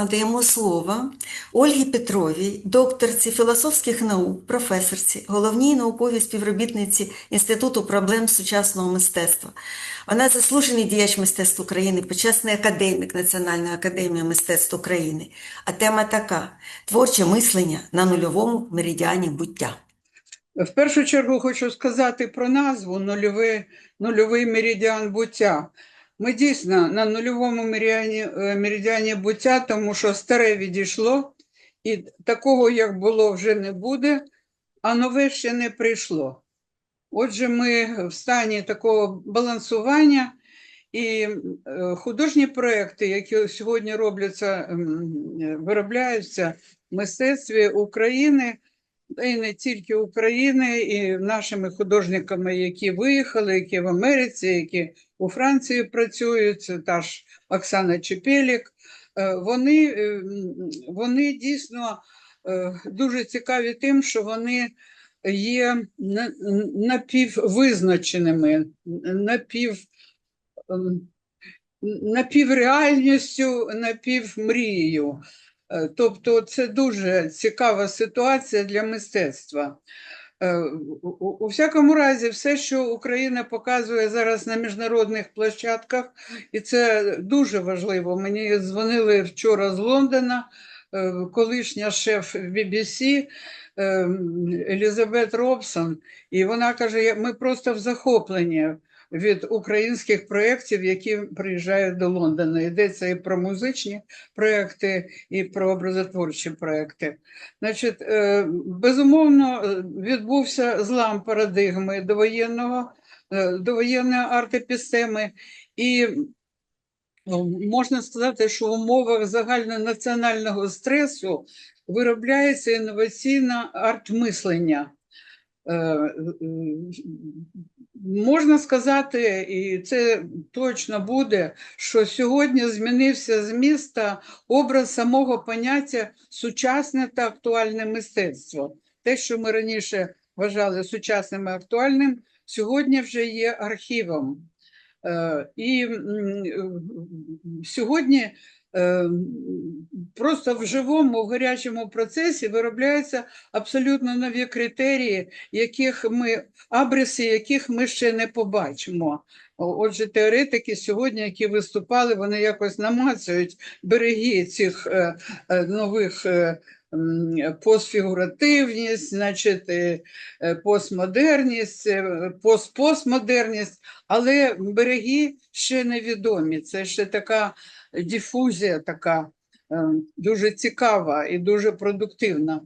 Надаємо слово Ольгі Петровій, докторці філософських наук, професорці, головній науковій співробітниці Інституту проблем сучасного мистецтва. Вона заслужений діяч мистецтв України, почесний академік Національної академії мистецтв України. А тема така творче мислення на нульовому меридіані буття. В першу чергу хочу сказати про назву нульовий, нульовий меридіан буття. Ми дійсно на нульовому меридіані, е, меридіані буття, тому що старе відійшло, і такого, як було, вже не буде, а нове ще не прийшло. Отже, ми в стані такого балансування, і е, художні проекти, які сьогодні робляться, е, виробляються в мистецтві України, й не тільки України, і нашими художниками, які виїхали, які в Америці, які у Франції працюють, це та ж Оксана Чепелік. Е, Вони, е, вони дійсно е, дуже цікаві тим, що вони є напіввизначеними, напів, ем, напівреальністю, напівмрією. Е, Тобто це дуже цікава ситуація для мистецтва. Е, У, всякому разі, все, що Україна показує зараз на міжнародних площадках, і це дуже важливо. Мені дзвонили вчора з Лондона, е, колишня шеф BBC е, Елізабет Робсон, і вона каже: ми просто в захопленні від українських проєктів, які приїжджають до Лондона. Йдеться і про музичні проєкти, і про образотворчі проєкти. Значить, е, безумовно, е, відбувся злам парадигми довоєнного, е, довоєнної артепістеми, і ну, можна сказати, що в умовах загальнонаціонального стресу виробляється інноваційне арт-мислення. Можна сказати, і це точно буде, що сьогодні змінився з міста образ самого поняття сучасне та актуальне мистецтво. Те, що ми раніше вважали сучасним і актуальним, сьогодні вже є архівом. Е, І сьогодні просто в живому, в гарячому процесі виробляються абсолютно нові критерії, яких ми, абриси, яких ми ще не побачимо. Отже, теоретики сьогодні, які виступали, вони якось намацують береги цих е, е, нових е, постфігуративність, значить, постмодерність, постпостмодерність, але береги ще невідомі. Це ще така дифузія, така е, дуже цікава і дуже продуктивна.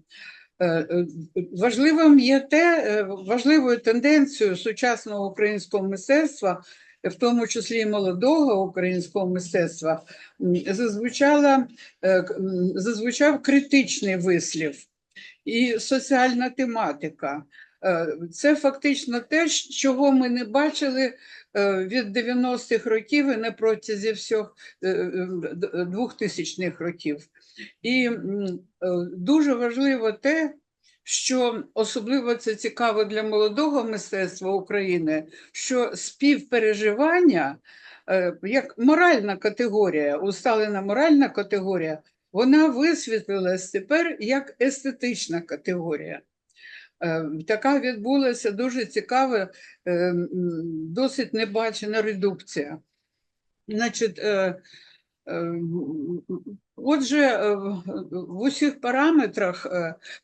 Е, е, Важливим є те, важливою тенденцією сучасного українського мистецтва, в тому числі і молодого українського мистецтва, зазвучала, зазвучав критичний вислів і соціальна тематика. Це фактично те, чого ми не бачили від 90-х років і на протязі всіх е, е, д- 2000-х років. І е, дуже важливо те, що особливо це цікаво для молодого мистецтва України, що співпереживання е, як моральна категорія, усталена моральна категорія, вона висвітлилась тепер як естетична категорія. Е, Така відбулася дуже цікава, е, досить небачена редукція. Значить, е, Отже, в- усіх параметрах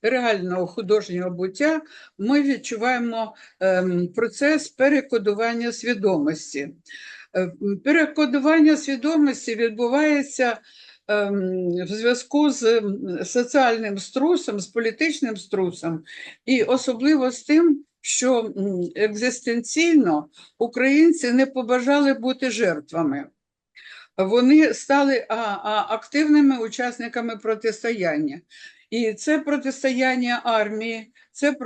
реального художнього буття ми відчуваємо процес перекодування свідомості. Перекодування свідомості відбувається в зв'язку з соціальним струсом, з політичним струсом, і особливо з тим, що екзистенційно українці не побажали бути жертвами вони стали активними учасниками протистояння. І це протистояння армії, це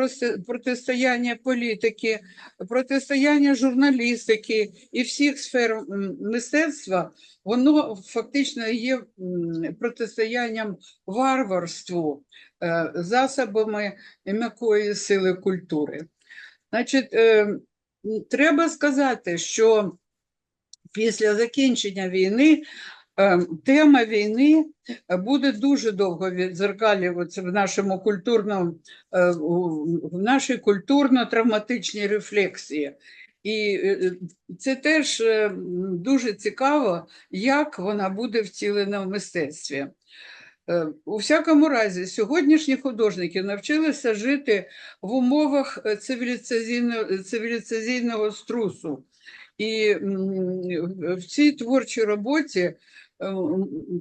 протистояння політики, протистояння журналістики і всіх сфер мистецтва, воно фактично є протистоянням варварству е, засобами м'якої сили культури. Значить, е, треба сказати, що після закінчення війни тема війни е, буде дуже довго відзеркалюватися в нашому культурному, е, в нашій культурно-травматичній рефлексії. І е, це теж дуже цікаво, як вона буде втілена в мистецтві. У всякому разі, сьогоднішні художники навчилися жити в умовах цивілізаційного, цивілізаційного струсу. І в цій творчій роботі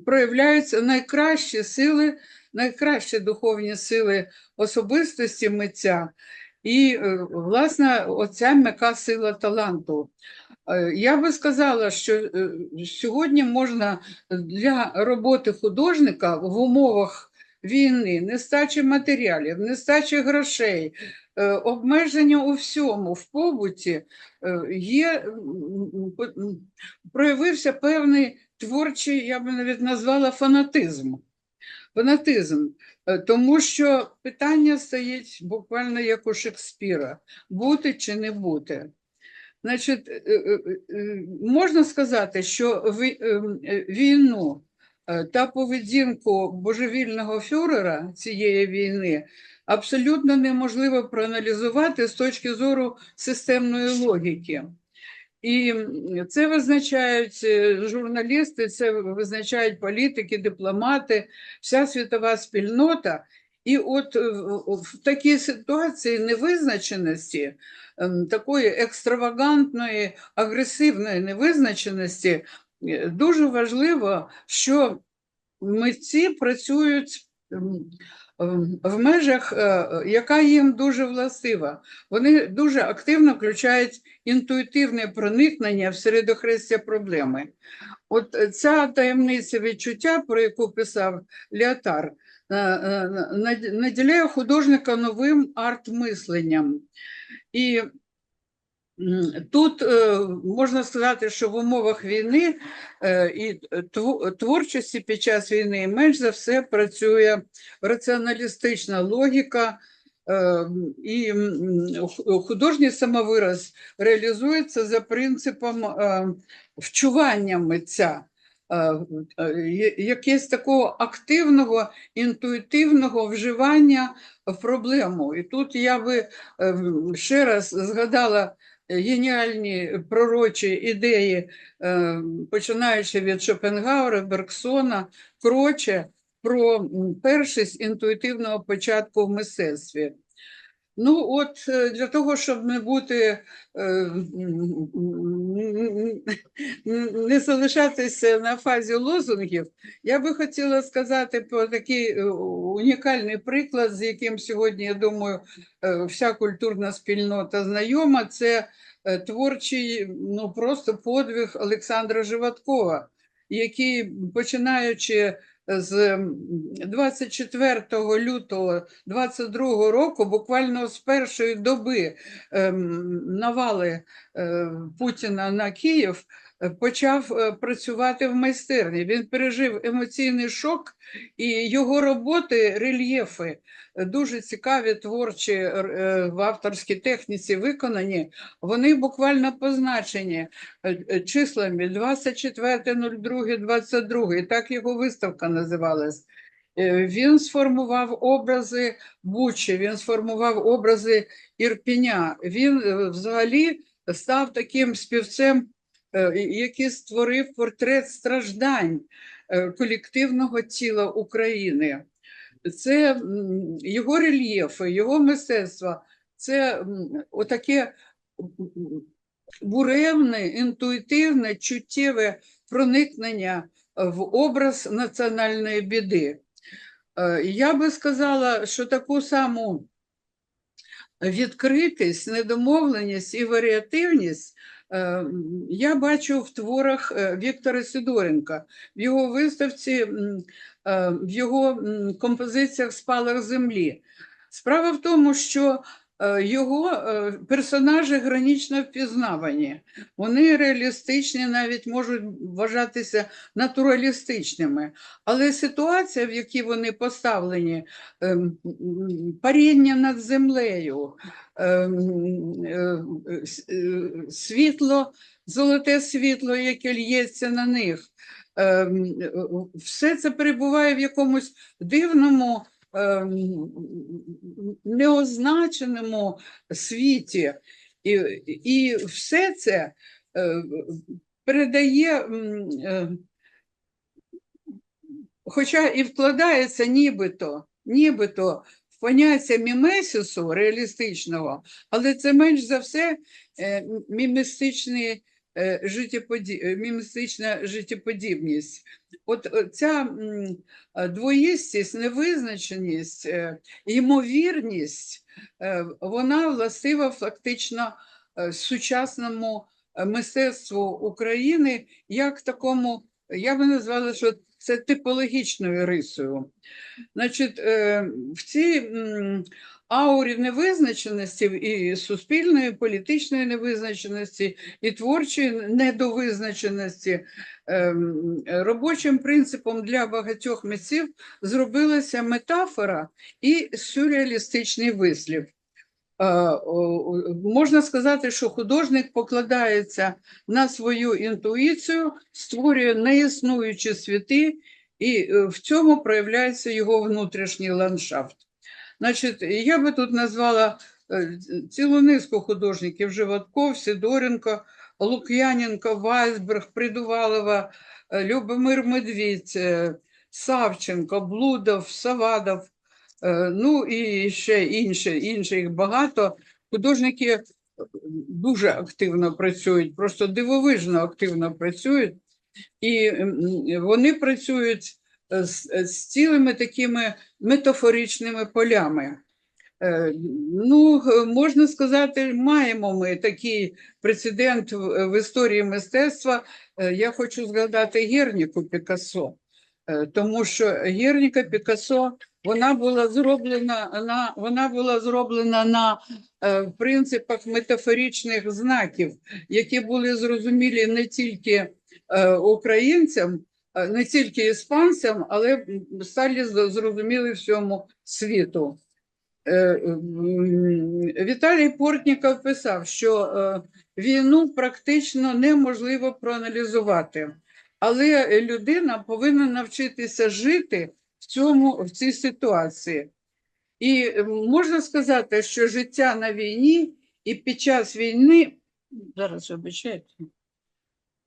проявляються найкращі сили, найкращі духовні сили особистості митця і, е, власне, оця м'яка сила таланту. Е, Я би сказала, що е, сьогодні можна для роботи художника в умовах війни, нестачі матеріалів, нестачі грошей, е, обмеження у всьому в побуті, е, є, проявився певний творчий, я би навіть назвала фанатизм. Фанатизм, Е, тому що питання стоїть буквально як у Шекспіра: бути чи не бути. Значить, е, е, можна сказати, що війну та поведінку божевільного фюрера цієї війни абсолютно неможливо проаналізувати з точки зору системної логіки. І це визначають е, журналісти, це визначають політики, дипломати, вся світова спільнота. І от в такій ситуації невизначеності, ем, такої екстравагантної, агресивної невизначеності, е, дуже важливо, що митці працюють ем, в межах, е, яка їм дуже властива. Вони дуже активно включають інтуїтивне проникнення в середохрестя проблеми. От е, ця таємниця відчуття, про яку писав Леотар, е, над- наділяє художника новим арт-мисленням. І тут е, можна сказати, що в умовах війни е, і творчості під час війни менш за все працює раціоналістична логіка, е, і художній самовираз реалізується за принципом вчування митця. Якесь такого активного, інтуїтивного вживання в проблему. І тут я би ще раз згадала геніальні пророчі ідеї, е, починаючи від Шопенгаура, Берксона, Кроче, про першість інтуїтивного початку в мистецтві. Ну, от е, для того, щоб не бути, е, не залишатися на фазі лозунгів, я би хотіла сказати про такий е, унікальний приклад, з яким сьогодні, я думаю, е, вся культурна спільнота знайома. Це е, творчий, ну просто подвиг Олександра Живаткова, який, починаючи з м, 24 лютого 22 року, буквально з першої доби ем, навали е, Путіна на Київ, почав е, працювати в майстерні. Він пережив емоційний шок, і його роботи, рельєфи, дуже цікаві, творчі е, в авторській техніці виконані, вони буквально позначені е, числами 24.02.22, і так його виставка називалась. Він сформував образи Бучі, він сформував образи Ірпіня. Він взагалі став таким співцем, який створив портрет страждань е, колективного тіла України. Це його рельєфи, його мистецтво, це отаке буревне, інтуїтивне, чуттєве проникнення в образ національної біди. Е, Я би сказала, що таку саму відкритість, недомовленість і варіативність е, я бачу в творах е, Віктора Сидоренка, в його виставці, е, в його композиціях Спалах землі. Справа в тому, що е, його е, персонажі гранічно впізнавані. Вони реалістичні, навіть можуть вважатися натуралістичними. Але ситуація, в якій вони поставлені, ем, паріння над землею, ем, е, е, світло, золоте світло, яке лється на них, е, все це перебуває в якомусь дивному, неозначеному світі. І, і все це е, передає, е, хоча і вкладається нібито, нібито в поняття мімесісу реалістичного, але це менш за все е, мімістичний, життєподі... е, мімістична життєподібність. От е, ця е, двоїстість, невизначеність, е, ймовірність, е, вона властива фактично е, сучасному е, мистецтву України як такому, я би назвала, що це типологічною рисою. Значить, е, в цій аурі невизначеності і суспільної, політичної невизначеності, і творчої недовизначеності ем, робочим принципом для багатьох митців зробилася метафора і сюрреалістичний вислів. Е, Можна сказати, що художник покладається на свою інтуїцію, створює неіснуючі світи, і е, в цьому проявляється його внутрішній ландшафт. Значить, я би тут назвала е, цілу низку художників: Животков, Сидоренко, Лук'яненко, Вайсберг, Придувалова, е, Любомир Медвідь, е, Савченко, Блудов, Савадов, ну і ще інше, інше їх багато. Художники дуже активно працюють, просто дивовижно активно працюють, і вони працюють з, з цілими такими метафоричними полями. Е, Ну, е, можна сказати, маємо ми такий прецедент в історії мистецтва. Е, Я хочу згадати Герніку Пікассо, Е, тому що Герніка Пікассо вона була зроблена на вона була зроблена на е, принципах метафоричних знаків, які були зрозумілі не тільки е, українцям, е, не тільки іспанцям, але м, стали зрозуміли всьому світу. Е, Віталій Портніков писав, що е, війну практично неможливо проаналізувати, але людина повинна навчитися жити в цьому в цій ситуації. І е, можна сказати, що життя на війні і під час війни зараз вибачайте,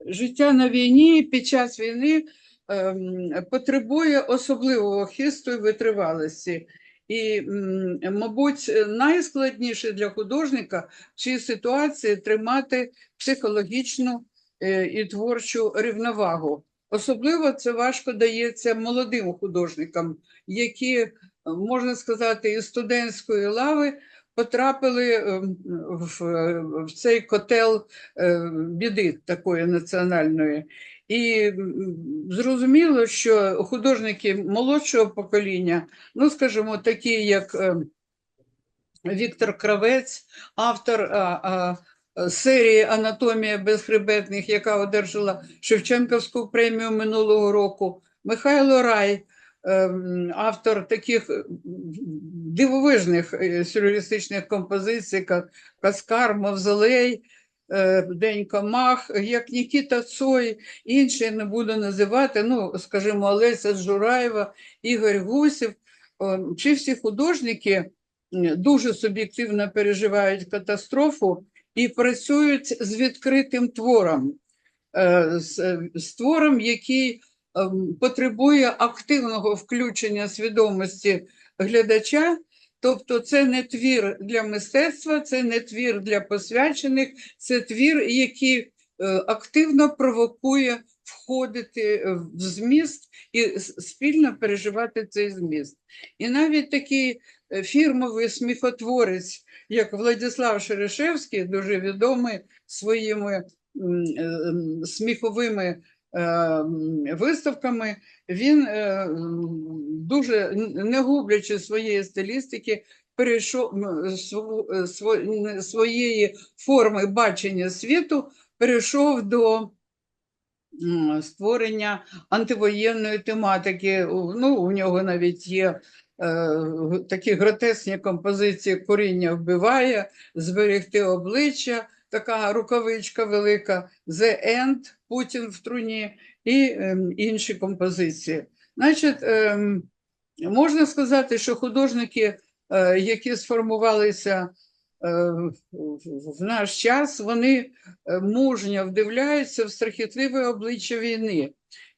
життя на війні під час війни ем, потребує особливого хисту і витривалості. І, мабуть, найскладніше для художника в цій ситуації тримати психологічну е, і творчу рівновагу. Особливо це важко дається молодим художникам, які, можна сказати, із студентської лави потрапили е, в, в цей котел е, біди такої національної. І зрозуміло, що художники молодшого покоління, ну, скажімо, такі як е, Віктор Кравець, автор серії Анатомія безхребетних, яка одержала Шевченківську премію минулого року, Михайло Рай, автор таких дивовижних е, сюрреалістичних композицій, як Каскар, Мавзолей, е, День Комах, як Нікіта Цой, інші не буду називати, ну, скажімо, Олеся Жураєва, Ігор Гусів, Ем, чи всі художники дуже суб'єктивно переживають катастрофу і працюють з відкритим твором, е, з, з твором, який ем, потребує активного включення свідомості глядача. Тобто це не твір для мистецтва, це не твір для посвячених, це твір, який е, активно провокує входити е, в зміст і спільно переживати цей зміст. І навіть такий е, фірмовий сміхотворець, як Владислав Шерешевський, дуже відомий своїми сміховими виставками, він е, дуже не гублячи своєї стилістики, перейшов е, своєї форми бачення світу, перейшов до створення антивоєнної тематики. Ну, у нього навіть є е, такі гротесні композиції Коріння вбиває, зберегти обличчя, така рукавичка велика, The End, Путін в труні. і ем, інші композиції. Значить, ем, можна сказати, що художники, е, які сформувалися е, в- наш час, вони е, мужньо вдивляються в страхітливе обличчя війни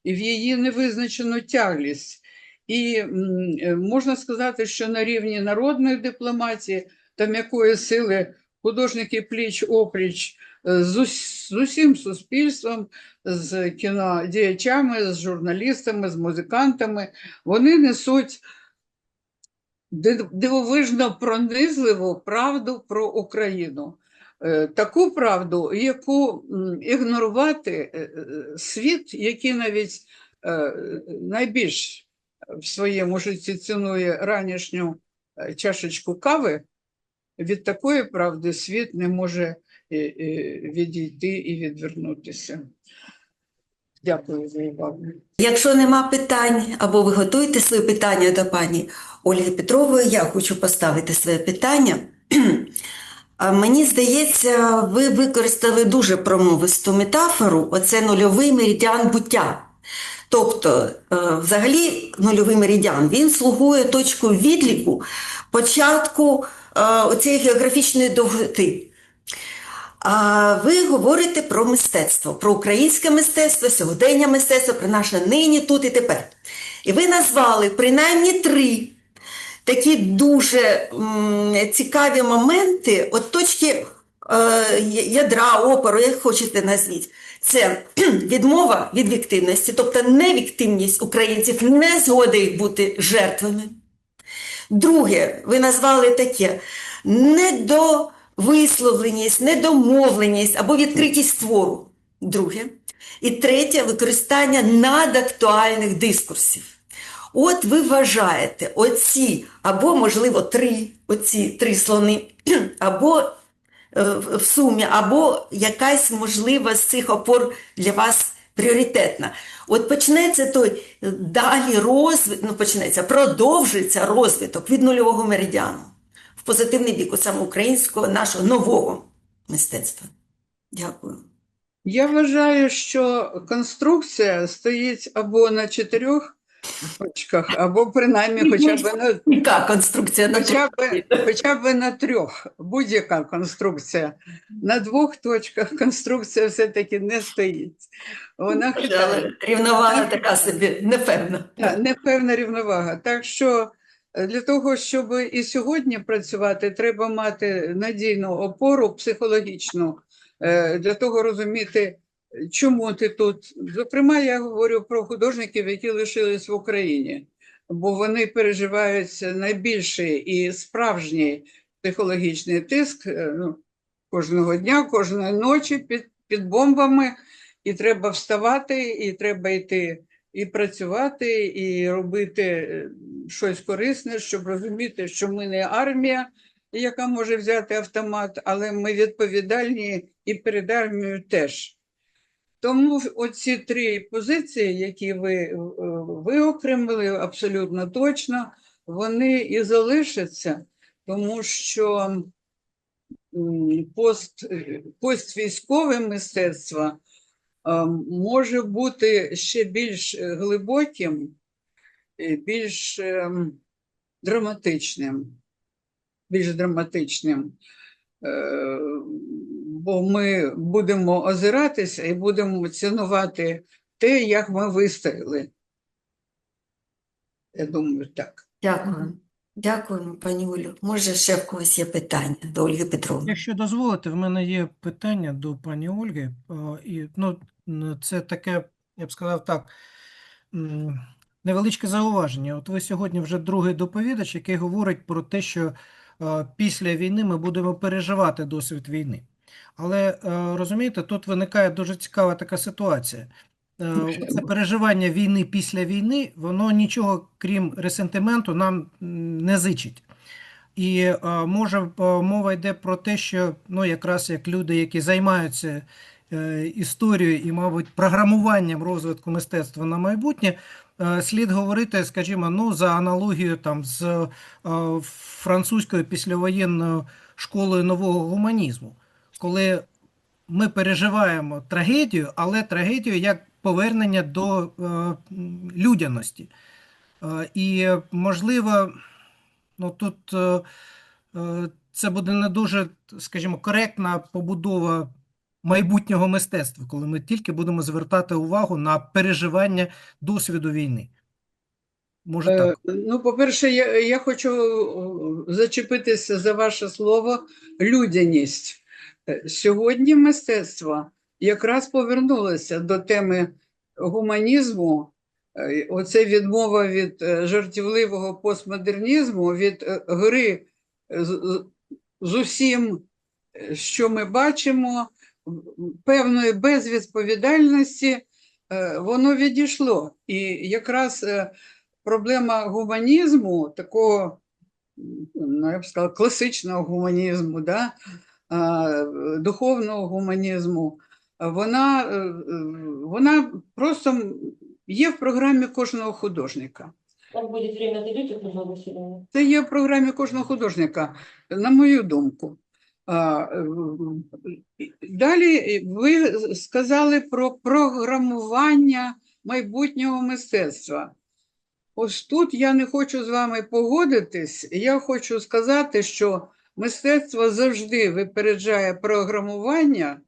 і в її невизначену тяглість. І можна сказати, що на рівні народної дипломатії та м'якої сили художники пліч опліч е, з, ус- з усім суспільством, з кінодіячами, з журналістами, з музикантами, вони несуть дивовижно пронизливу правду про Україну. Е, Таку правду, яку ігнорувати е, світ, який навіть найбільш в своєму житті цінує ранішню чашечку кави, від такої правди світ не може е, е, відійти і відвернутися. Дякую за увагу. Якщо нема питань, або ви готуєте свої питання до пані Ольги Петрової, я хочу поставити своє питання. Мені здається, ви використали дуже промовисту метафору, оце нульовий меридіан буття. Тобто, е, взагалі, нульовий меридіан, він слугує точкою відліку початку оцієї географічної довготи. А ви говорите про мистецтво, про українське мистецтво, сьогодення мистецтво, про наше нині, тут і тепер. І ви назвали принаймні три такі дуже м, цікаві моменти, от точки е, ядра, опору, як хочете назвіть. Це відмова від віктивності, тобто невіктивність українців, не згода їх бути жертвами. Друге, ви назвали таке недовисловленість, недомовленість або відкритість твору. Друге. І третє використання надактуальних дискурсів. От ви вважаєте оці, або, можливо, три, оці три слони, або е, в сумі, або якась, можливо, з цих опор для вас пріоритетна. От почнеться той е, далі розвиток, ну почнеться, продовжиться розвиток від нульового меридіану в позитивний бік, от саме українського, нашого нового мистецтва. Дякую. Я вважаю, що конструкція стоїть або на чотирьох точках, або принаймні хоча б на, Яка конструкція на хоча б, хоча б на трьох. Будь-яка конструкція. На двох точках конструкція все-таки не стоїть. Вона хитає. рівновага така собі, непевна. Так, Непевна рівновага. Так що е, для того, щоб і сьогодні працювати, треба мати надійну опору психологічну, е, для того розуміти, чому ти тут. Зокрема, я говорю про художників, які лишились в Україні, бо вони переживають найбільший і справжній психологічний тиск е, ну, кожного дня, кожної ночі під, під бомбами, і треба вставати, і треба йти і працювати, і робити е, щось корисне, щоб розуміти, що ми не армія, яка може взяти автомат, але ми відповідальні і перед армією теж. Тому оці три позиції, які ви е, виокремили абсолютно точно, вони і залишаться, тому що пост, е, поствійськове мистецтво е, може бути ще більш е, глибоким, більш ем, драматичним, більш драматичним. Бо ми будемо озиратися і будемо цінувати те, як ми вистояли. Я думаю, так. Дякую. Дякуємо, пані Олю. Може, ще в когось є питання до Ольги Петровни? Якщо дозволите, в мене є питання до пані Ольги. І, ну, це таке, я б сказав так, невеличке зауваження. От ви сьогодні вже другий доповідач, який говорить про те, що після війни ми будемо переживати досвід війни. Але е, розумієте, тут виникає дуже цікава така ситуація. Е, Це переживання війни після війни, воно нічого, крім ресентименту, нам не зичить. І е, може мова йде про те, що ну якраз як люди, які займаються історією і, мабуть, програмуванням розвитку мистецтва на майбутнє, слід говорити, скажімо, ну за аналогією там з французькою післявоєнною школою нового гуманізму, коли ми переживаємо трагедію, але трагедію як повернення до е, людяності. Е, І, е, можливо, ну, тут е, е, це буде не дуже, скажімо, коректна побудова майбутнього мистецтва, коли ми тільки будемо звертати увагу на переживання досвіду війни. Може Е, так? Ну, по-перше, я, я хочу зачепитися за ваше слово людяність. Е, Сьогодні мистецтво якраз повернулося до теми гуманізму. Е, Оце відмова від е, жартівливого постмодернізму, від гри з, усім, що ми бачимо, певної безвідповідальності, воно відійшло. І якраз проблема гуманізму, такого, ну, я б сказала, класичного гуманізму, да? А, духовного гуманізму, вона, е, е, вона просто є в програмі кожного художника. Как будет время, Людмила Васильевна? Це є в програмі кожного художника, на мою думку. Е, Далі ви сказали про програмування майбутнього мистецтва. Ось тут я не хочу з вами погодитись. Я хочу сказати, що мистецтво завжди випереджає програмування,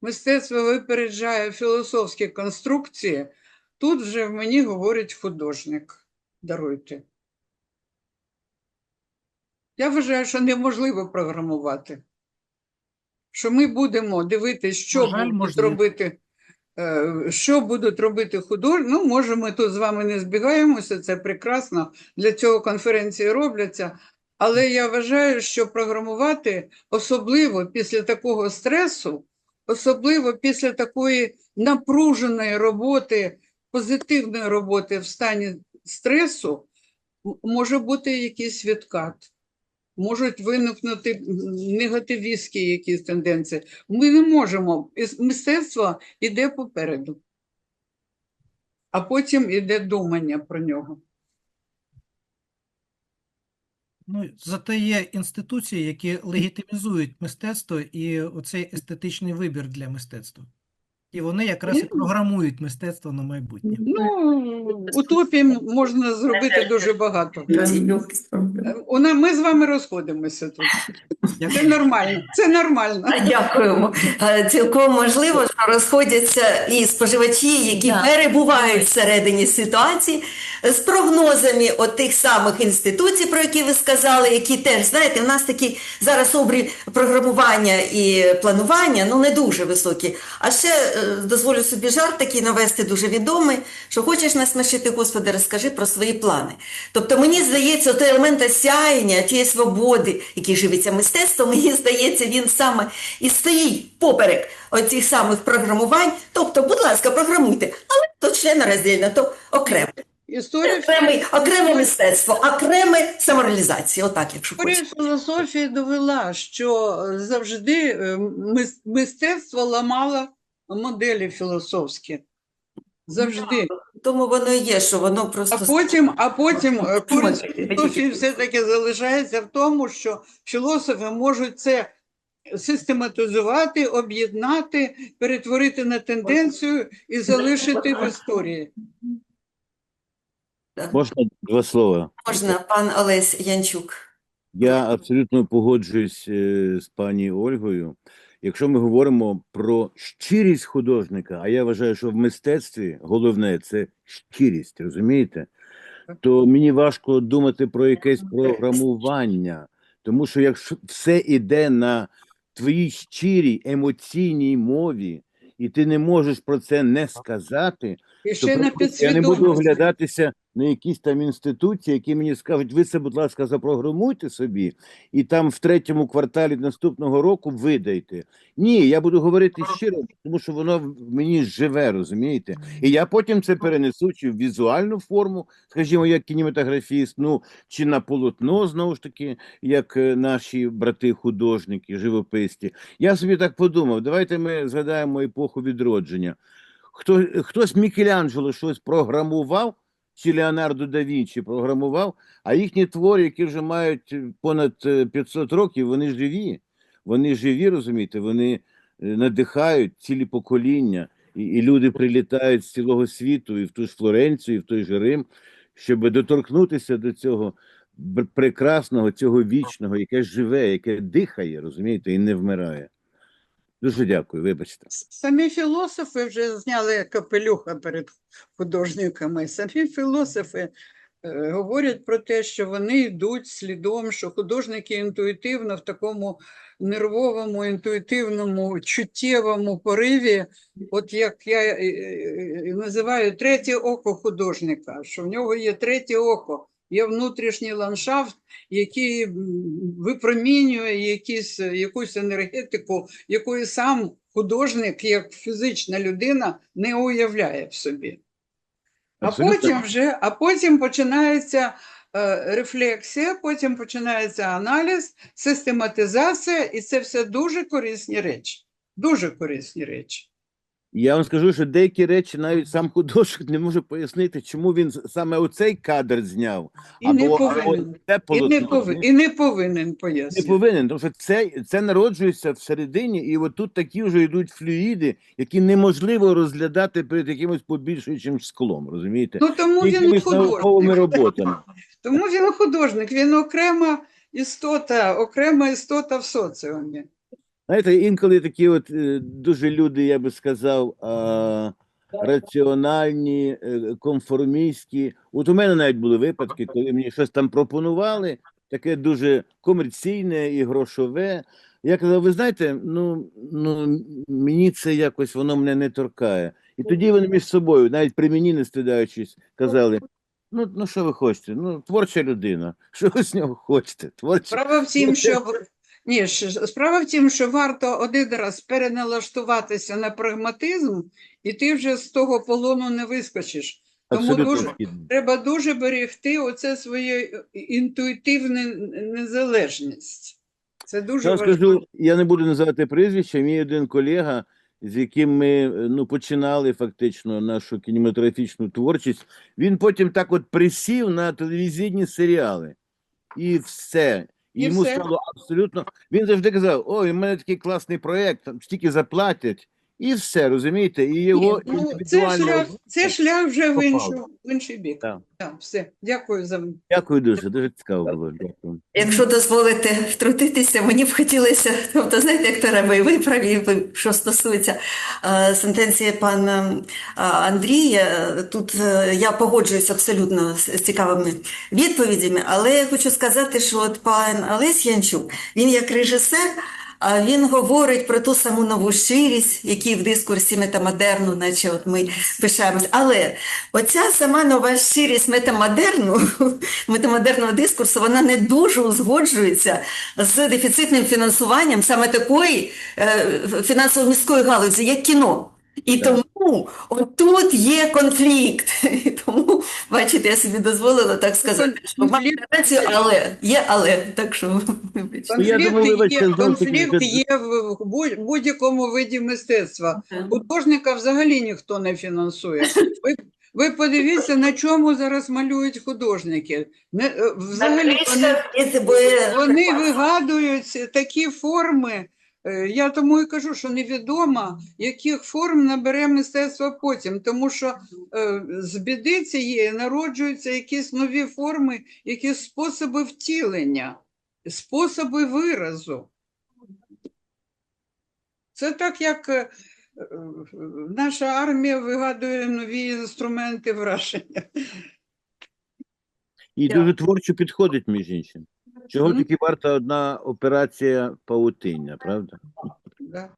мистецтво випереджає філософські конструкції. Тут вже в мені говорить художник. Даруйте. Я вважаю, що неможливо програмувати. Що ми будемо дивитися, що жаль, будуть можливо. робити, е, що будуть робити художники. Ну, може, ми тут з вами не збігаємося, це прекрасно. Для цього конференції робляться. Але я вважаю, що програмувати, особливо після такого стресу, особливо після такої напруженої роботи, позитивної роботи в стані стресу, може бути якийсь відкат. Можуть виникнути негативістські якісь тенденції. Ми не можемо. Мистецтво йде попереду, а потім йде думання про нього. Ну, зате є інституції, які легітимізують мистецтво і оцей естетичний вибір для мистецтва. І вони якраз і Ну. програмують мистецтво на майбутнє. Ну, утопії можна зробити дуже багато. Е, У на- Ми з вами розходимося тут. Це нормально. Це нормально. Дякуємо. Цілком можливо, що розходяться і споживачі, які перебувають всередині ситуації з прогнозами от тих самих інституцій, про які ви сказали, які теж, знаєте, в нас такі зараз обрій програмування і планування, ну не дуже високі. А ще е, дозволю собі жарт такий навести дуже відомий, що хочеш насмішити, Господи, розкажи про свої плани. Тобто мені здається, той елемент сяєння, тієї свободи, який живиться мистецтвом, мені здається, він саме і стоїть поперек оцих самих програмувань. Тобто, будь ласка, програмуйте, але то члено роздільно, то окремо. Історія Окремий, окреме мистецтво, окреме самореалізація, отак, якщо Історія хочете. філософії довела, що завжди е, мистецтво ламало моделі філософські. Завжди. Тому воно і є, що воно просто... А потім, а потім е, філософії все-таки залишається в тому, що філософи можуть це систематизувати, об'єднати, перетворити на тенденцію і залишити в історії. Можна два слова? Можна, пан Олесь Янчук. Я абсолютно погоджуюсь е, з пані Ольгою. Якщо ми говоримо про щирість художника, а я вважаю, що в мистецтві головне це щирість, розумієте? То мені важко думати про якесь програмування, тому що якщо все йде на твоїй щирій емоційній мові, і ти не можеш про це не сказати, І то на просто я не буду підсвідомості. оглядатися на якісь там інституції, які мені скажуть, ви це, будь ласка, запрограмуйте собі, і там в третьому кварталі наступного року видайте. Ні, я буду говорити щиро, тому що воно мені живе, розумієте? І я потім це перенесу чи в візуальну форму, скажімо, як кінематографіст, ну чи на полотно, знову ж таки, як е, наші брати-художники, живописці. Я собі так подумав, давайте ми згадаємо епоху відродження. Хто, хтось Мікеланджело щось програмував, чи Леонардо да Вінчі програмував, а їхні твори, які вже мають е, понад е, 500 років, вони живі. Вони живі, розумієте, вони е, надихають цілі покоління. і, і люди прилітають з цілого світу, і в ту ж Флоренцію, і в той же Рим, щоб доторкнутися до цього прекрасного, цього вічного, яке живе, яке дихає, розумієте, і не вмирає. Дуже дякую, вибачте. Самі філософи вже зняли капелюха перед художниками. Самі філософи е, говорять про те, що вони йдуть слідом, що художники інтуїтивно в такому нервовому, інтуїтивному, чуттєвому пориві, от як я е, е, називаю третє око художника, що в нього є третє око, є внутрішній ландшафт, який випромінює якісь, якусь енергетику, якої сам художник, як фізична людина, не уявляє в собі. А потім вже, а потім починається е, рефлексія, потім починається аналіз, систематизація, і це все дуже корисні речі. Дуже корисні речі. Я вам скажу, що деякі речі навіть сам художник не може пояснити, чому він саме оцей кадр зняв. І не або повинен. це І не, повинен, і не повинен Не повинен, тому що це, це народжується всередині, і от тут такі вже йдуть флюїди, які неможливо розглядати перед якимось побільшуючим склом, розумієте? Ну тому він Якимись художник. роботами. Тому він художник, він окрема істота, окрема істота в соціумі. Знаєте, інколи такі от е, дуже люди, я би сказав, а, раціональні, е, конформістські. От у мене навіть були випадки, коли мені щось там пропонували, таке дуже комерційне і грошове. Я казав, ви знаєте, ну, ну мені це якось воно мене не торкає. І тоді вони між собою, навіть при мені не стидаючись, казали: ну, ну що ви хочете? Ну, творча людина, що ви з нього хочете? Творча. Справа в тім, що ні, справа в тім, що варто один раз переналаштуватися на прагматизм, і ти вже з того полону не вискочиш. Тому дуже треба дуже берегти оце свою інтуїтивну незалежність. Це дуже Я важливо. скажу, я не буду називати прізвища. Мій один колега, з яким ми е, ну, починали фактично нашу кінематографічну творчість, він потім так от присів на телевізійні серіали. І все. І І йому все. стало абсолютно. Він завжди казав: ой, у мене такий класний проєкт, там стільки заплатять, і все, розумієте? І його Ні, ну, це, шлях, це шлях вже в, іншу, в інший бік. Так. Так, все. Дякую за Дякую дуже, дуже цікаво було. Дякую. Якщо дозволите втрутитися, мені б хотілося, тобто, знаєте, як то ви, ви праві, що стосується е, сентенції пана е, Андрія, тут е, я погоджуюсь абсолютно з, з цікавими відповідями, але я хочу сказати, що от пан Олесь Янчук, він як режисер, він говорить про ту саму нову щирість, який в дискурсі метамодерну, наче от ми пишаємось. Але оця сама нова щирість метамодерну, метамодерного дискурсу, вона не дуже узгоджується з дефіцитним фінансуванням саме такої е, фінансово-міської галузі, як кіно. І Так. тому отут є конфлікт. І тому, бачите, я собі дозволила так сказати, що маю рацію, але є але. Так що вибачте. Ну, Конфлікт, є, конфлікт є в будь- будь-якому виді мистецтва. Художника взагалі ніхто не фінансує. Ви, ви подивіться, на чому зараз малюють художники. Не, е, взагалі вони, вони вигадують такі форми. Е, Я тому і кажу, що невідомо, яких форм набере мистецтво потім, тому що е, з біди цієї народжуються якісь нові форми, якісь способи втілення, способи виразу. Це так, як е, наша армія вигадує нові інструменти враження. І дуже творчо підходить, між іншим. Чого тільки варта одна операція паутиння, правда? Да.